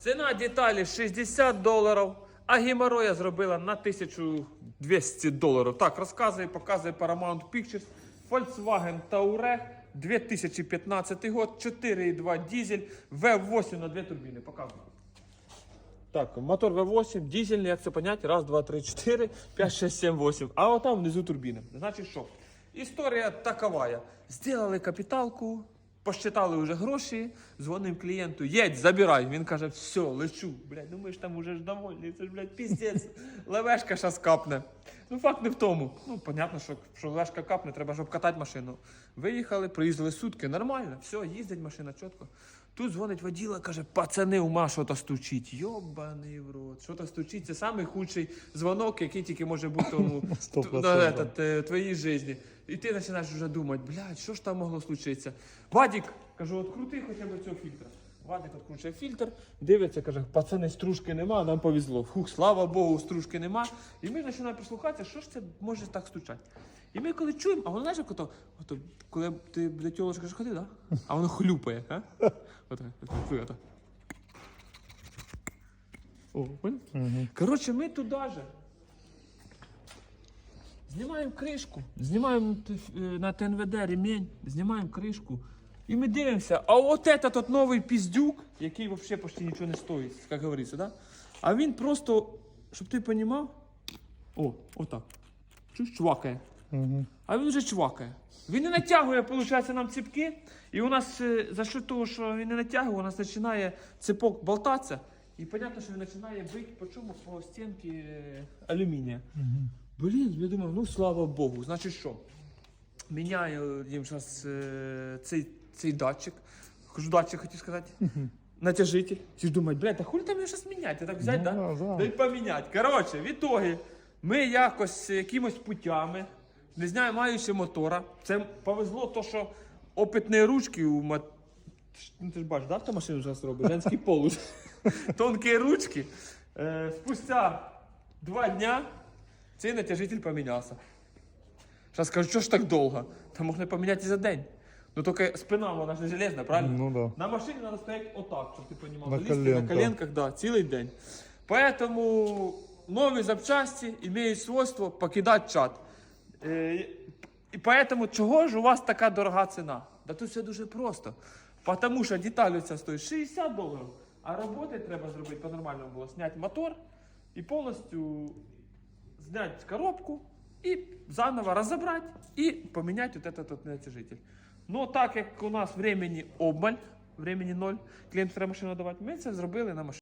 Ціна деталі 60 доларів, а геморроя зробила на 1200 доларів. Так, розказує, показує Paramount Pictures. Volkswagen Touareg 2015 год, 4,2 дизель, V8 на дві турбіни. Показую. Так, мотор V8, дизельний, як це понять? Раз, два, три, чотири, п'ять, шесть, сім, восемь. А отам внизу турбіна. Значить що? Історія такова. Сделали капіталку, посчитали вже гроші, дзвоним клієнту, єдь, забирай. Він каже, все, лечу. Блядь, ну ми ж там уже ж довольні, це ж, блядь, піздець. Левешка щас капне. Ну, факт не в тому. Ну, понятно, що, що левешка капне, треба ж обкатати машину. Виїхали, проїздили сутки, нормально, все, їздить машина чітко. Тут дзвонить воділа, каже, пацани, ума що-то стучить. Йобаний в рот, що-то стучить. Це самий худший дзвонок, який тільки може бути тому на, е, твоїй житті. І ти починаєш вже думати, блядь, що ж там могло случитися? Вадік, кажу, от крути хоча б цього фільтра. Вадик відкручує фільтр, дивиться, каже, пацани, стружки нема, нам повезло. Фух, слава Богу, стружки нема. І ми починаємо прислухатися, що ж це може так стучати. І ми коли чуємо, а воно знаєш, як ото, ото коли ти до тілочка кажеш, ходи, да? а воно хлюпає. А? Ото, ото, ото. О? Коротше, ми туди же. Знімаємо кришку, знімаємо е, на ТНВД ремінь, знімаємо кришку. І ми дивимося, а от этот от новий піздюк, який взагалі почти нічого не стоїть, як говориться, да? а він просто, щоб ти розумів, о, отак. Чуєш, чвакає. Угу. А він вже чвакає. Він не натягує, виходить, нам ципки. І у нас е, за що того, що він не натягує, у нас починає ципок болтатися. І зрозуміло, що він починає бити по чому по стінці е, алюмінія. Блін, я думаю, ну слава Богу. Значить що? Міняю їм зараз е, цей, цей датчик. Кажу, датчик хотів сказати. Натяжитель. Ті ж думають, блядь, та хулі там його зараз міняти? Так взяти, Ну, да? да, да. Й поміняти. Коротше, в ітогі ми якось якимось путями, не знаю, маючи мотора. Це повезло то, що опитні ручки у мат... Ну, ти ж бачиш, да, хто машину зараз робить? Женський полус. Тонкі ручки. Е, спустя два дня цей натяжитель помінявся. Зараз скажу, що ж так довго? Та можна поміняти за день. Ну тільки спина, вона ж не железна, правильно? Ну да. На машині треба стояти отак, щоб ти розумів. На Лізти на коленках. коленках, да, цілий день. Поэтому нові запчасті мають свойство покидати чат. Е, І поэтому чого ж у вас така дорога ціна? Да тут все дуже просто. Потому що деталь ця стоїть 60 доларів, а роботи треба зробити по-нормальному було. Зняти мотор і повністю зняти коробку і заново розібрати і поміняти вот этот вот натяжитель. Ну, так як у нас времени обмаль, времени ноль, клієнт треба машину давати, ми це зробили на машині.